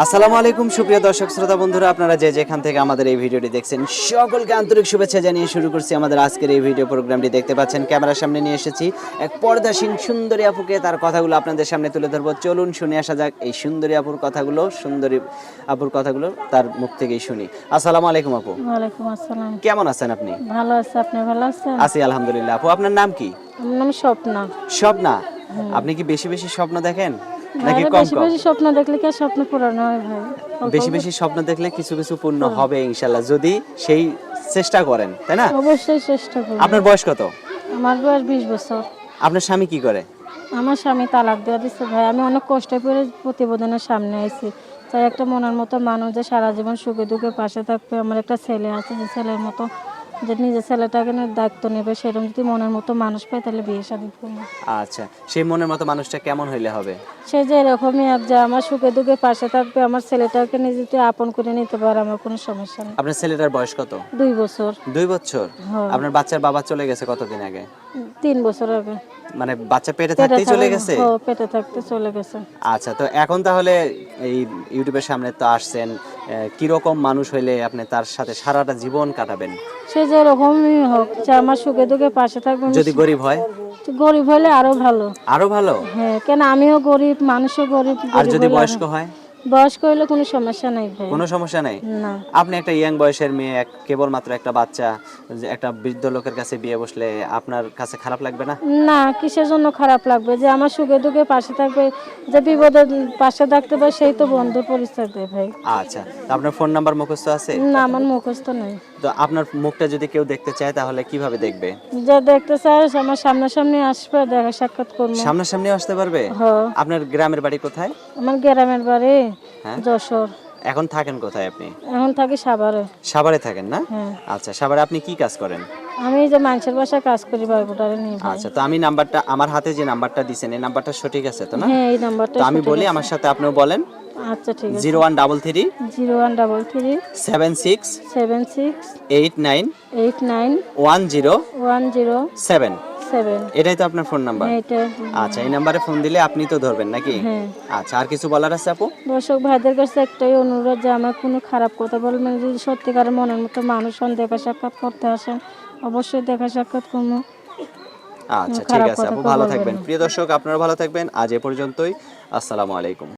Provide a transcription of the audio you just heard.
আসসালামু আলাইকুম সুপ্রিয় দর্শক শ্রোতা বন্ধুরা আপনারা যে যেখান থেকে আমাদের এই ভিডিওটি দেখছেন সকলকে আন্তরিক শুভেচ্ছা জানিয়ে শুরু করছি আমাদের আজকের এই ভিডিও প্রোগ্রামটি। দেখতে পাচ্ছেন ক্যামেরার সামনে নিয়ে এসেছি এক পর্দাসীন সুন্দরী আপুকে তার কথাগুলো আপনাদের সামনে তুলে ধরবো। চলুন শুনে আসা যাক এই সুন্দরী আপুর কথাগুলো সুন্দরী আপুর কথাগুলো তার মুখ থেকেই শুনি। আসসালামু আলাইকুম আপু। ওয়ালাইকুম আসসালাম। কেমন আছেন আপনি? ভালো আছে আপনি ভালো আছেন? আছি আলহামদুলিল্লাহ। আপু আপনার নাম কি? আমার নাম স্বপ্না। স্বপ্না? আপনি কি বেশি বেশি স্বপ্ন দেখেন? নাকি কম বেশি কম? বেশি স্বপ্ন দেখলে কি স্বপ্ন পূরণ হয় ভাই? বেশি বেশি স্বপ্ন দেখলে কিছু কিছু পূর্ণ হবে ইনশাল্লাহ যদি সেই চেষ্টা করেন তাই না? অবশ্যই চেষ্টা করি। আপনার বয়স কত? আমার বয়স বিশ বছর। আপনার স্বামী কি করে? আমার স্বামী তালাক দেওয়া দিচ্ছে ভাই। আমি অনেক কষ্ট করে প্রতিবেদনের সামনে আইছি। তাই একটা মনের মতো মানুষ যে সারা জীবন সুখে দুঃখে পাশে থাকবে আমার একটা ছেলে আছে যে ছেলের মতো যে নিজের ছেলেটাকে কেন দায়িত্ব নেবে সেরকম যদি মনের মতো মানুষ পায় তাহলে বিয়ে শাদি করব। আচ্ছা সেই মনের মতো মানুষটা কেমন হইলে হবে? সে যে এরকমই যে আমার সুখে দুঃখে পাশে থাকবে আমার ছেলেটাকে নিজে যদি আপন করে নিতে পারে আমার কোনো সমস্যা নেই। আপনার ছেলেটার বয়স কত? দুই বছর। দুই বছর? হ্যাঁ। আপনার বাচ্চার বাবা চলে গেছে কতদিন আগে? তিন বছর আগে। মানে বাচ্চা পেটে থাকতেই চলে গেছে? ও, পেটে থাকতে চলে গেছে। আচ্ছা তো এখন তাহলে এই ইউটিউবের সামনে তো আসছেন কি রকম মানুষ হইলে আপনি তার সাথে সারাটা জীবন কাটাবেন? সে যে এরকমই হোক যে আমার সুখে দুঃখে পাশে থাকবে যদি গরিব হয়? গরিব হলে আরও ভালো। আরও ভালো? হ্যাঁ কেন আমিও গরিব মানুষও গরিব আর যদি বয়স্ক হয়? বয়স্ক হলে কোনো সমস্যা নাই ভাই। কোনো সমস্যা নাই? না। আপনি একটা ইয়াং বয়সের মেয়ে এক কেবলমাত্র একটা বাচ্চা যে একটা বৃদ্ধ লোকের কাছে বিয়ে বসলে আপনার কাছে খারাপ লাগবে না? না কিসের জন্য খারাপ লাগবে? যে আমার সুখে দুঃখে পাশে থাকবে যে বিপদে পাশে থাকতে পারে সেই তো বন্ধু পরিচয় দেয় ভাই। আচ্ছা আপনার ফোন নাম্বার মুখস্থ আছে? না আমার মুখস্থ নেই। তো আপনার মুখটা যদি কেউ দেখতে চায় তাহলে কীভাবে দেখবে? যে দেখতে চাই আমার সামনাসামনি আসবে দেখা সাক্ষাৎ করব। সামনাসামনি আসতে পারবে? হ আপনার গ্রামের বাড়ি কোথায়? আমার গ্রামের বাড়ি হ্যাঁ? যশোর। এখন থাকেন কোথায় আপনি? এখন থাকি সাভারে। সাভারে থাকেন না? হ্যাঁ। আচ্ছা সাভারে আপনি কি কাজ করেন? আমি যে মানুষের বাসায় কাজ করি বাইবোটারে নিয়ে আচ্ছা তো আমি নাম্বারটা আমার হাতে যে নাম্বারটা দিছেন এই নাম্বারটা সঠিক আছে তো না? হ্যাঁ এই নাম্বারটা তো আমি বলি আমার সাথে আপনিও বলেন। আচ্ছা ঠিক আছে। Zero one double three zero one double three seven six seven six eight nine eight nine one zero one zero seven. Seven. এটাই তো আপনার ফোন নাম্বার। আচ্ছা এই নাম্বারে ফোন দিলে আপনি তো ধরবেন নাকি? হ্যাঁ। আচ্ছা আর কিছু বলার আছে আপু? দর্শক ভাইদের কাছে একটাই অনুরোধ যে আমার কোনো খারাপ কথা বলবেন যদি সত্যিকারের মনের মতো মানুষ হন দেখা সাক্ষাৎ করতে আসেন অবশ্যই দেখা সাক্ষাৎ করব। আচ্ছা ঠিক আছে আপু ভালো থাকবেন। প্রিয় দর্শক আপনারা ভালো থাকবেন। আজ এ পর্যন্তই। আসসালামু আলাইকুম।